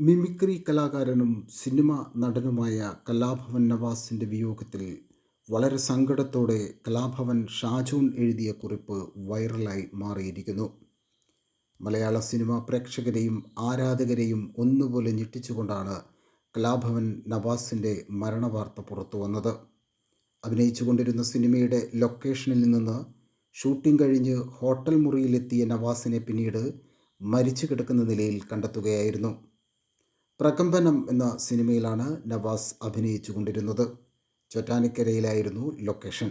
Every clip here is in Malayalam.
മിമിക്രി കലാകാരനും സിനിമ നടനുമായ കലാഭവൻ നവാസിന്റെ വിയോഗത്തിൽ വളരെ സങ്കടത്തോടെ കലാഭവൻ ഷാജോൺ എഴുതിയ കുറിപ്പ് വൈറലായി മാറിയിരിക്കുന്നു. മലയാള സിനിമ പ്രേക്ഷകരെയും ആരാധകരെയും ഒന്നുപോലെ ഞെട്ടിച്ചുകൊണ്ടാണ് കലാഭവൻ നവാസിന്റെ മരണവാർത്ത പുറത്തു വന്നത്. അഭിനയിച്ചുകൊണ്ടിരുന്ന സിനിമയുടെ ലൊക്കേഷനിൽ നിന്ന് ഷൂട്ടിംഗ് കഴിഞ്ഞ് ഹോട്ടൽ മുറിയിലെത്തിയ നവാസിനെ പിന്നീട് മരിച്ചു കിടക്കുന്ന നിലയിൽ കണ്ടെത്തുകയായിരുന്നു. പ്രകമ്പനം എന്ന സിനിമയിലാണ് നവാസ് അഭിനയിച്ചു കൊണ്ടിരുന്നത് ചൊറ്റാനിക്കരയിലായിരുന്നു ലൊക്കേഷൻ.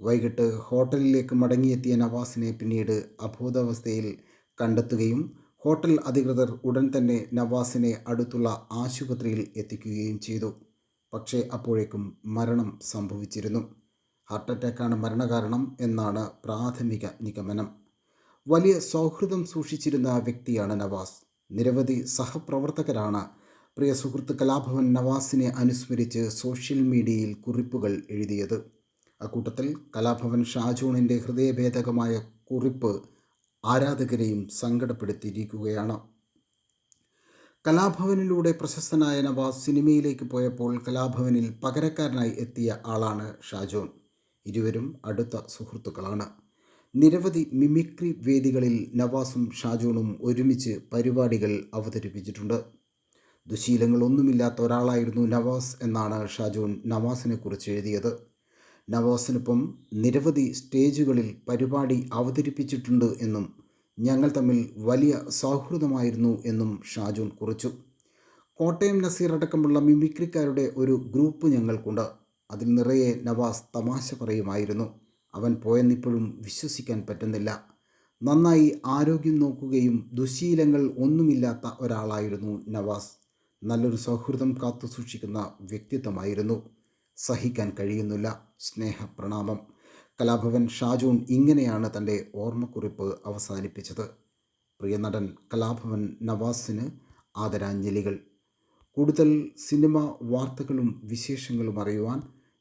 വൈകിട്ട് ഹോട്ടലിലേക്ക് മടങ്ങിയെത്തിയ നവാസിനെ പിന്നീട് അബോധാവസ്ഥയിൽ കണ്ടെത്തുകയും ഹോട്ടൽ അധികൃതർ ഉടൻ തന്നെ നവാസിനെ അടുത്തുള്ള ആശുപത്രിയിൽ എത്തിക്കുകയും ചെയ്തു. പക്ഷേ അപ്പോഴേക്കും മരണം സംഭവിച്ചിരുന്നു. ഹാർട്ട് അറ്റാക്കാണ് മരണകാരണം എന്നാണ് പ്രാഥമിക നിഗമനം. വലിയ സൗഹൃദം സൂക്ഷിച്ചിരുന്ന വ്യക്തിയാണ് നവാസ്. നിരവധി സഹപ്രവർത്തകരാണ്. പ്രിയ സുഹൃത്ത് കലാഭവൻ നവാസിനെ അനുസ്മരിച്ച് സോഷ്യൽ മീഡിയയിൽ കുറിപ്പുകൾ എഴുതിയത്. അക്കൂട്ടത്തിൽ കലാഭവൻ ഷാജൂണിന്റെ ഹൃദയഭേദകമായ കുറിപ്പ് ആരാധകരെയും സങ്കടപ്പെടുത്തിയിരിക്കുകയാണ്. കലാഭവനിലൂടെ പ്രശസ്തനായ നവാസ് സിനിമയിലേക്ക് പോയപ്പോൾ കലാഭവനിൽ പകരക്കാരനായി എത്തിയ ആളാണ് ഷാജോൺ. ഇരുവരും അടുത്ത സുഹൃത്തുക്കളാണ്. നിരവധി മിമിക്രി വേദികളിൽ നവാസും ഷാജോണും ഒരുമിച്ച് പരിപാടികൾ അവതരിപ്പിച്ചിട്ടുണ്ട്. ദുശീലങ്ങളൊന്നുമില്ലാത്ത ഒരാളായിരുന്നു നവാസ് എന്നാണ് ഷാജോൺ നവാസിനെക്കുറിച്ച് എഴുതിയത്. നവാസിനൊപ്പം നിരവധി സ്റ്റേജുകളിൽ പരിപാടി അവതരിപ്പിച്ചിട്ടുണ്ട് എന്നും ഞങ്ങൾ തമ്മിൽ വലിയ സൗഹൃദമായിരുന്നു എന്നും ഷാജോൺ കുറിച്ചു. കോട്ടയം നസീർ അടക്കമുള്ള മിമിക്രിക്കാരുടെ ഒരു ഗ്രൂപ്പ് ഞങ്ങൾക്കുണ്ട്. അതിൽ നിറയെ നവാസ് തമാശ പറയുമായിരുന്നു. അവൻ പോയെന്നിപ്പോഴും വിശ്വസിക്കാൻ പറ്റുന്നില്ല. നന്നായി ആരോഗ്യം നോക്കുകയും ദുശീലങ്ങൾ ഒന്നുമില്ലാത്ത ഒരാളായിരുന്നു നവാസ്. നല്ലൊരു സൗഹൃദം കാത്തു സൂക്ഷിക്കുന്ന വ്യക്തിത്വമായിരുന്നു. സഹിക്കാൻ കഴിയുന്നില്ല സ്നേഹപ്രണാമം. കലാഭവൻ ഷാജൂൺ ഇങ്ങനെയാണ് തന്റെ ഓർമ്മക്കുറിപ്പ് അവസാനിപ്പിച്ചത്. പ്രിയ നടൻ കലാഭവൻ നവാസിന് ആദരാഞ്ജലികൾ. കൂടുതൽ സിനിമ വാർത്തകളും വിശേഷങ്ങളും അറിയുവാൻ